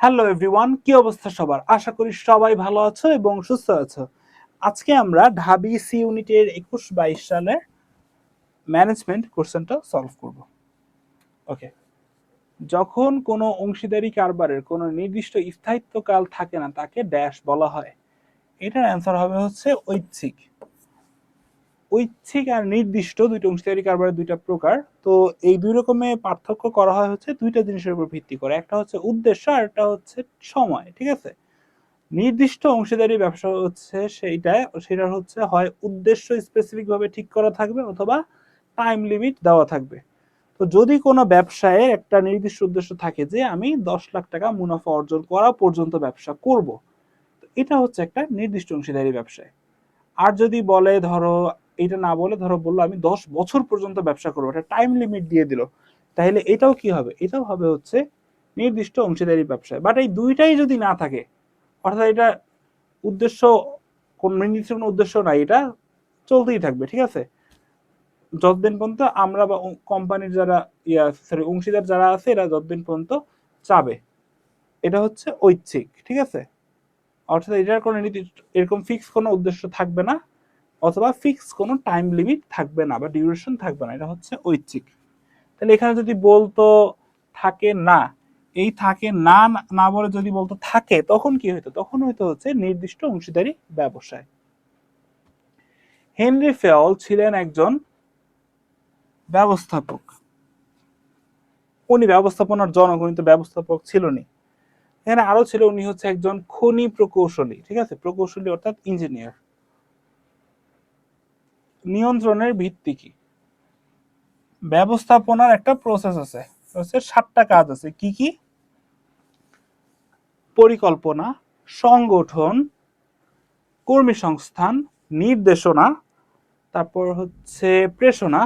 Hello everyone, কি অবস্থা সবার? আশা করি সবাই ভালো আছো এবং সুস্থ আছো। আজকে আমরা ঢাবি সি ইউনিটের একুশ বাইশ সালের ম্যানেজমেন্ট কোশ্চেনটা সলভ করব। ওকে যখন কোনো অংশীদারি কারবারের কোনো নির্দিষ্ট স্থায়িত্বকাল থাকে না, তাকে ড্যাশ বলা হয়। এটার অ্যান্সার হবে হচ্ছে ঐচ্ছিক। ঐচ্ছিক আর নির্দিষ্ট দুইটা অংশীদারি কারবারের দুইটা প্রকার। তো এই দুই রকমের পার্থক্য করা হয় হচ্ছে দুইটা জিনিসের উপর ভিত্তি করে। একটা হচ্ছে উদ্দেশ্য আর একটা হচ্ছে সময়, ঠিক আছে? নির্দিষ্ট অংশীদারি ব্যবসা হচ্ছে সেইটা সেটা হচ্ছে হয় উদ্দেশ্য স্পেসিফিক ভাবে ঠিক করা থাকবে অথবা টাইম লিমিট দেওয়া থাকবে। তো যদি কোনো ব্যবসায় একটা নির্দিষ্ট উদ্দেশ্য থাকে যে আমি দশ লাখ টাকা মুনাফা অর্জন করা পর্যন্ত ব্যবসা করব এটা হচ্ছে একটা নির্দিষ্ট অংশীদারি ব্যবসায়। আর যদি বলে ধরো এটা না বলে ধরো বলল, আমি দশ বছর পর্যন্ত ব্যবসা করব। একটা টাইম লিমিট দিয়ে দিল। তাহলে এটাও কি হবে? এটাও হবে হচ্ছে নির্দিষ্ট অংশীদারি ব্যবসায়। বাট এই দুইটাই যদি না থাকে, অর্থাৎ এটা উদ্দেশ্য কোন নির্দিষ্ট কোনো উদ্দেশ্য নাই, এটা চলতেই থাকবে, ঠিক আছে? যতদিন পর্যন্ত আমরা বা কোম্পানির যারা ইয়া সরি অংশীদার যারা আছে, এরা যতদিন পর্যন্ত চাবে, এটা হচ্ছে ঐচ্ছিক, ঠিক আছে? অর্থাৎ এটার কোনো নির্দিষ্ট, এরকম ফিক্স কোনো উদ্দেশ্য থাকবে না। অথবা ফিক্স কোনো টাইম লিমিট থাকবে না বা ডিউরেশন থাকবে না, এটা হচ্ছে ঐচ্ছিক। তাহলে এখানে যদি বলতো থাকে না, এই থাকে না না বলে যদি বলতো থাকে, তখন কি হইতো? তখন হয়তো হচ্ছে নির্দিষ্ট অংশীদারি ব্যবসায়। হেনরি ফেল ছিলেন একজন ব্যবস্থাপক। উনি ব্যবস্থাপনার জনক উনি তো ব্যবস্থাপক ছিলনি। এখানে আরও ছিল, উনি হচ্ছে একজন খনি প্রকৌশলী, ঠিক আছে? প্রকৌশলী অর্থাৎ ইঞ্জিনিয়ার নিয়ন্ত্রণের ভিত্তি কি? ব্যবস্থাপনার একটা প্রসেস আছে। হচ্ছে সাতটা কাজ আছে। কি কি? পরিকল্পনা, সংগঠন, কর্মী সংস্থান, নির্দেশনা, তারপর হচ্ছে প্রেষণা,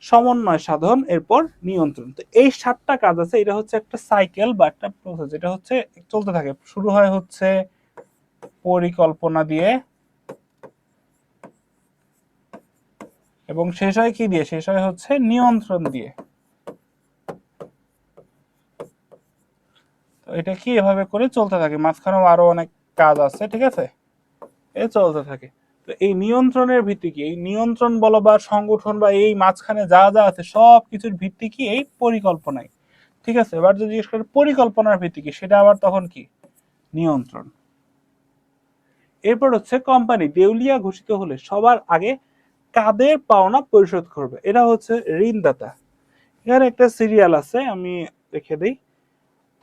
সমন্বয় সাধন, এরপর নিয়ন্ত্রণ। তো এই সাতটা কাজ আছে। এটা হচ্ছে একটা সাইকেল বা একটা প্রসেস এটা হচ্ছে চলতে থাকে। শুরু হয় হচ্ছে পরিকল্পনা দিয়ে এবং শেষ হয় কি দিয়ে? শেষ হয় হচ্ছে নিয়ন্ত্রণ দিয়ে। তো এটা কি এভাবে করে চলতে থাকে? মাঝখানেও আরও অনেক কাজ আছে, ঠিক আছে? এ চলতে থাকে। তো এই নিয়ন্ত্রণের ভিত্তি কি? এই নিয়ন্ত্রণ বলো বা সংগঠন বা এই মাঝখানে যা যা আছে সব কিছুর ভিত্তি কি? এই পরিকল্পনায় ঠিক আছে? এবার যদি জিজ্ঞেস করি, পরিকল্পনার ভিত্তি কি? সেটা আবার তখন কি? নিয়ন্ত্রণ। এরপর হচ্ছে কোম্পানি। দেউলিয়া ঘোষিত হলে সবার আগে কাদের পাওনা পরিশোধ করবে? এটা হচ্ছে ঋণদাতা। এখানে একটা সিরিয়াল আছে, আমি রেখে দিই।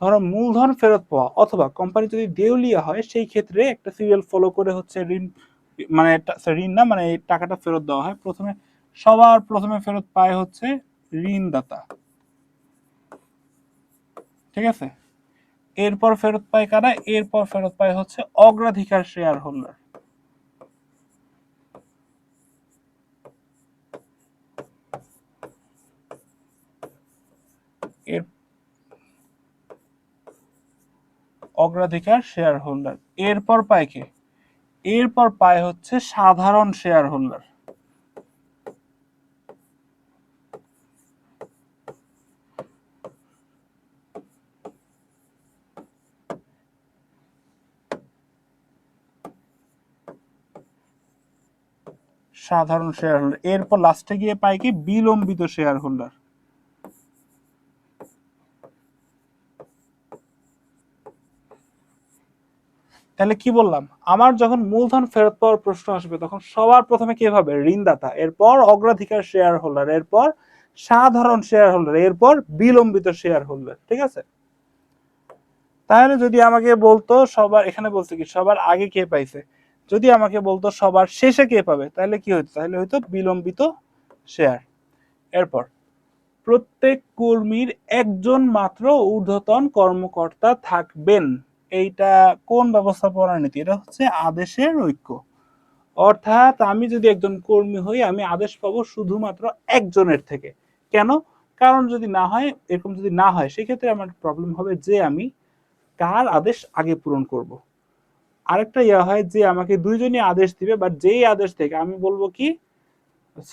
ধরো মূলধন ফেরত পাওয়া, অথবা কোম্পানি যদি দেউলিয়া হয়, সেই ক্ষেত্রে একটা সিরিয়াল ফলো করে হচ্ছে ঋণ মানে ঋণ না মানে টাকাটা ফেরত দেওয়া হয়। প্রথমে, সবার প্রথমে ফেরত পায় হচ্ছে ঋণদাতা। ঠিক আছে? এরপর ফেরত পায় কারা? এরপর ফেরত পায় হচ্ছে অগ্রাধিকার শেয়ার হোল্ডার এর অগ্রাধিকার শেয়ার হোল্ডার এরপর পায় কে? এরপর পায় হচ্ছে সাধারণ শেয়ার হোল্ডার সাধারণ শেয়ার হোল্ডার এরপর লাস্টে গিয়ে পায় কি? বিলম্বিত শেয়ার হোল্ডার তাহলে কি বললাম? আমার যখন মূলধন ফেরত পাওয়ার প্রশ্ন আসবে, তখন সবার প্রথমে কি হবে? ঋণদাতা। এরপর অগ্রাধিকার শেয়ার হোল্ডার এরপর সাধারণ শেয়ার হোল্ডার এরপর বিলম্বিত শেয়ার হোল্ডার ঠিক আছে? তাহলে যদি আমাকে বলতো সবার, এখানে বলছে কি, সবার আগে কে পাইছে? যদি আমাকে বলতো সবার শেষে কে পাবে, তাহলে কি হইতো? তাহলে হয়তো বিলম্বিত শেয়ার এরপর, প্রত্যেক কর্মীর একজন মাত্র ঊর্ধ্বতন কর্মকর্তা থাকবেন। এইটা কোন ব্যবস্থাপনা নীতি? এটা হচ্ছে আদেশের ঐক্য। অর্থাৎ আমি যদি একজন কর্মী হই, আমি আদেশ পাবো শুধুমাত্র একজনের থেকে। কেন? কারণ যদি না হয়, এরকম যদি না হয়, সেক্ষেত্রে আমার প্রবলেম হবে যে আমি কার আদেশ আগে পূরণ করব। আরেকটা ইয়া হয় যে আমাকে দুইজনই আদেশ দিবে বাট যেই আদেশ থেকে আমি বলব কি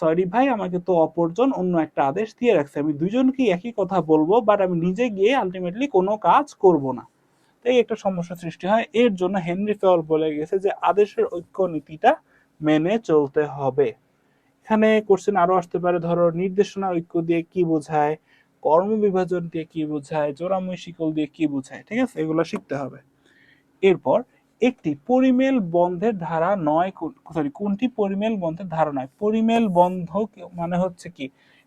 সরি ভাই, আমাকে তো অপরজন অন্য একটা আদেশ দিয়ে রাখছে। আমি দুজনকে একই কথা বলব বাট আমি নিজে গিয়ে আলটিমেটলি কোনো কাজ করব না। তাই একটা সমস্যা সৃষ্টি হয়। এর জন্য হেনরি ফেওয়ার বলে গেছে যে আদেশের ঐক্য নীতিটা মেনে চলতে হবে। এখানে কোশ্চেন আরও আসতে পারে, ধরো নির্দেশনা ঐক্য দিয়ে কি বোঝায়, কর্ম বিভাজন দিয়ে কি বোঝায়, জোড়াময় শিকল দিয়ে কি বোঝায়, ঠিক আছে? এগুলো শিখতে হবে। এরপর একটি পরিমেল বন্ধের ধারা নয় সরি কোনটি পরিমেল বন্ধের ধারা নয়? পরিমেল বন্ধ মানে হচ্ছে কি?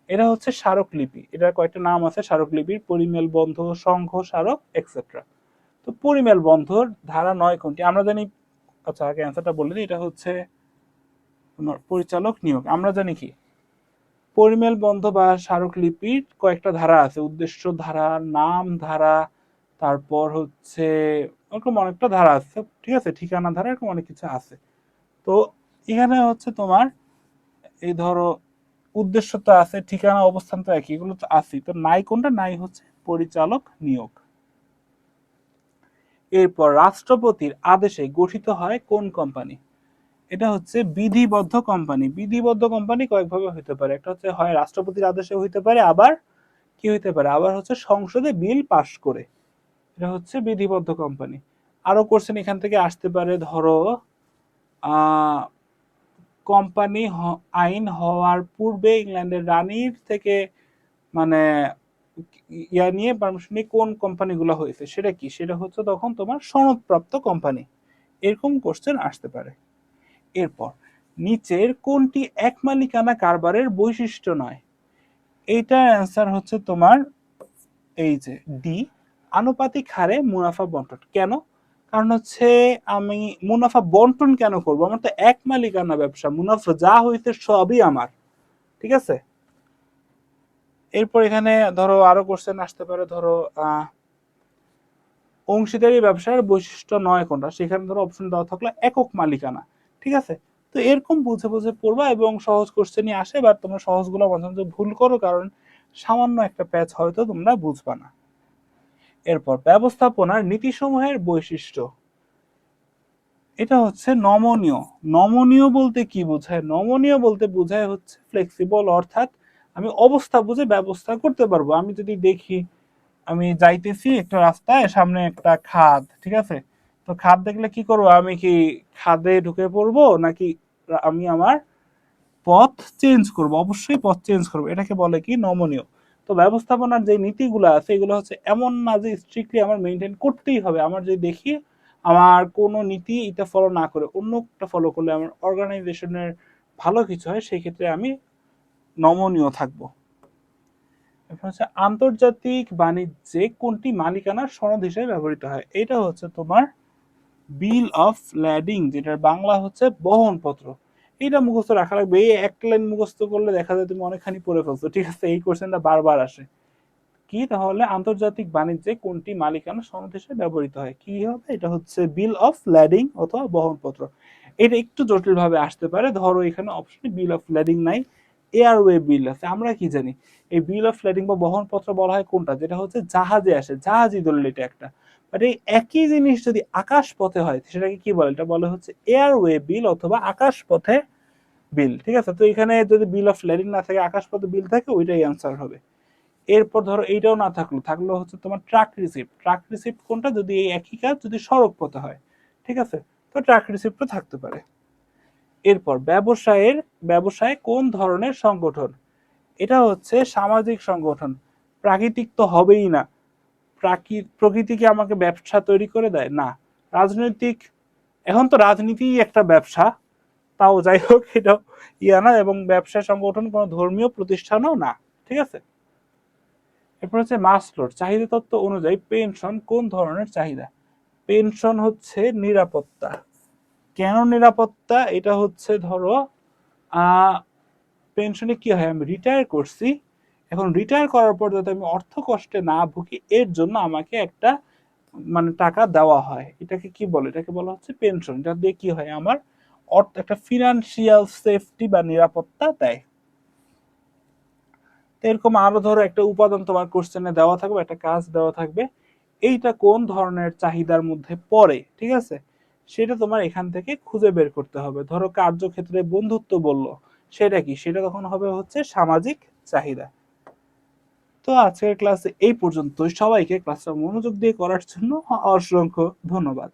এটা হচ্ছে স্মারকলিপি। এটার কয়েকটা নাম আছে, স্মারকলিপির পরিমেল বন্ধ সংঘ, স্মারক এক্সেট্রা তো পরিমেল বন্ধর ধারা নয় কোনটি? আমরা জানি আচ্ছা আগে অ্যান্সারটা বলে দিই, এটা হচ্ছে পরিচালক নিয়োগ। আমরা জানি কি? পরিমেল বন্ধ বা স্মারকলিপির কয়েকটা ধারা আছে, উদ্দেশ্য ধারা, নাম ধারা, তারপর হচ্ছে এরকম অনেকটা ধারা আছে, ঠিক আছে, ঠিকানা ধারা, এরকম অনেক কিছু আছে। তো এখানে হচ্ছে তোমার, এই ধরো উদ্দেশ্য তো আছে, ঠিকানা অবস্থান তো একই, এগুলো তো আছেই। তো নাই কোনটা? নাই হচ্ছে পরিচালক নিয়োগ। এরপর রাষ্ট্রপতির আদেশে গঠিত হয় কোন কোম্পানি? এটা হচ্ছে বিধিবদ্ধ কোম্পানি। বিধিবদ্ধ কোম্পানি কয়েকভাবে হইতে পারে। একটা হচ্ছে হয় রাষ্ট্রপতির আদেশে হইতে পারে, আবার কি হইতে পারে? আবার হচ্ছে সংসদে বিল পাশ করে। এটা হচ্ছে বিধিবদ্ধ কোম্পানি। আরও কোশ্চেন এখান থেকে আসতে পারে, ধরো কোম্পানি আইন হওয়ার পূর্বে ইংল্যান্ডের রানীর থেকে মানে ইয়া নিয়ে পারমিশন নিয়ে কোন কোম্পানিগুলো হয়েছে, সেটা কি? সেটা হচ্ছে তখন তোমার সনদপ্রাপ্ত কোম্পানি এরকম কোশ্চেন আসতে পারে। এরপর, নিচের কোনটি এক মালিকানা কারবারের বৈশিষ্ট্য নয়? এইটার অ্যান্সার হচ্ছে তোমার এই যে ডি আনুপাতিক হারে মুনাফা বন্টন। কেন? কারণ হচ্ছে আমি মুনাফা বন্টন কেন করব? আমার তো এক মালিকানা ব্যবসা, মুনাফা যা হইতে সবই আমার। ঠিক আছে? এরপর এখানে ধরো আরও কোশ্চেন আসতে পারে, ধরো অংশীদারি ব্যবসার বৈশিষ্ট্য নয় কোনটা? সেখানে ধরো অপশন দেওয়া থাকল একক মালিকানা, ঠিক আছে? তো এরকম বুঝে বুঝে পড়বা এবং সহজ কোশ্চেনই আসে বা তোমরা সহজগুলো মাঝে মাঝে ভুল করো, কারণ সামান্য একটা প্যাচ হয়তো তোমরা বুঝবা না। এরপর, ব্যবস্থাপনার নীতিসমূহের বৈশিষ্ট্য। এটা হচ্ছে নমনীয়। নমনীয় বলতে কি বোঝায়? নমনীয় বলতে বোঝায় হচ্ছে ফ্লেক্সিবল অর্থাৎ আমি অবস্থা বুঝে ব্যবস্থা করতে পারব। আমি যদি দেখি আমি যাইতেছি একটা রাস্তায়, সামনে একটা খাদ, ঠিক আছে? তো খাদ দেখলে কি করব? আমি কি খাদে ঢুকে পড়ব নাকি আমি আমার পথ চেঞ্জ করব? অবশ্যই পথ চেঞ্জ করব। এটাকে বলে কি? নমনীয়। তো ব্যবস্থাপনার যে নীতিগুলো আছে, এগুলো হচ্ছে এমন না যে স্ট্রিক্টলি আমার মেনটেন করতেই হবে। আমার যদি দেখি আমার কোনো নীতি এটা ফলো না করে অন্য একটা ফলো করলে আমার অর্গানাইজেশনের ভালো কিছু হয়, সেই ক্ষেত্রে আমি নমনীয় থাকব। এরপর হচ্ছে আন্তর্জাতিক বাণিজ্যে কোনটি মালিকানার সনদ হিসেবে ব্যবহৃত হয়। এটা হচ্ছে তোমার বিল অফ ল্যাডিং যেটার বাংলা হচ্ছে বহনপত্র। এটা মুখস্থ রাখা লাগবে। এই এক লাইন মুখস্থ করলে দেখা যায় তুমি অনেকখানি পড়ে ফেলছো। ঠিক আছে, এই কোশ্চেনটা বারবার আসে। কি তাহলে আন্তর্জাতিক বাণিজ্যে কোনটি মালিকানা সনদ হিসেবে ব্যবহৃত হয়? কি হবে? এটা হচ্ছে বিল অফ ল্যাডিং অথবা বহনপত্র। এটা একটু জটিলভাবে আসতে পারে। ধরো এখানে অপশনে বিল অফ ল্যাডিং নাই। এয়ারওয়ে বিল আছে, আমরা কি জানি? এই বিল অফ ল্যাডিং বা বহনপত্র বলা হয় কোনটা? যেটা হচ্ছে জাহাজে আসে, জাহাজি দলিল এটা একটা। বাট এই একই জিনিস যদি আকাশ পথে হয়, সেটাকে কি বলে? এটা বলে হচ্ছে এয়ারওয়ে বিল অথবা আকাশ পথে বিল, ঠিক আছে? তো এখানে যদি বিল অফ ল্যাডিং না থাকে আকাশ পথে বিল থাকে, ওইটাই অ্যান্সার হবে। এরপর ধরো এইটাও না থাকল থাকল হচ্ছে তোমার ট্রাক রিসিপ্ট। ট্রাক রিসিপ্ট কোনটা? যদি এই একই কাজ যদি সড়ক পথে হয়, ঠিক আছে? তো ট্রাক রিসিপ্টও থাকতে পারে। এরপর ব্যবসায়ের, ব্যবসায় কোন ধরনের সংগঠন? এটা হচ্ছে সামাজিক সংগঠন। প্রাকৃতিক তো হবেই না। প্রাকৃত প্রকৃতি কি আমাকে ব্যবসা তৈরি করে দেয়? না। রাজনৈতিক, এখন তো রাজনীতি একটা ব্যবসা। তাও যাই হোক এটা ইয়া না এবং ব্যবসা সংগঠন কোনো ধর্মীয় প্রতিষ্ঠানও না। ঠিক আছে? এরপর হচ্ছে মাসলোর চাহিদা তত্ত্ব অনুযায়ী পেনশন কোন ধরনের চাহিদা? পেনশন হচ্ছে নিরাপত্তা। কেন নিরাপত্তা? এটা হচ্ছে ধরো পেনশনে কি হয়? আমি রিটায়ার করছি। এখন রিটায়ার করার পর যাতে আমি অর্থ কষ্টে না ভুগি, এর জন্য আমাকে একটা মানে টাকা দেওয়া হয়। এটাকে কি বলে? এটাকে বলা হচ্ছে পেনশন এটা দিয়ে কি হয়? আমার অর্থ, একটা ফিনান্সিয়াল সেফটি বা নিরাপত্তা দেয়। এরকম আরও ধরো একটা উপাদান তোমার কোশ্চেনে দেওয়া থাকবে, একটা কাজ দেওয়া থাকবে। এইটা কোন ধরনের চাহিদার মধ্যে পড়ে? ঠিক আছে? সেটা তোমার এখান থেকে খুঁজে বের করতে হবে। ধরো কার্যক্ষেত্রে বন্ধুত্ব বলল, সেটা কি? সেটা তখন হবে হচ্ছে সামাজিক চাহিদা। তো আজকের ক্লাসে এই পর্যন্ত সবাইকে ক্লাসটা মনোযোগ দিয়ে করার জন্য অসংখ্য ধন্যবাদ।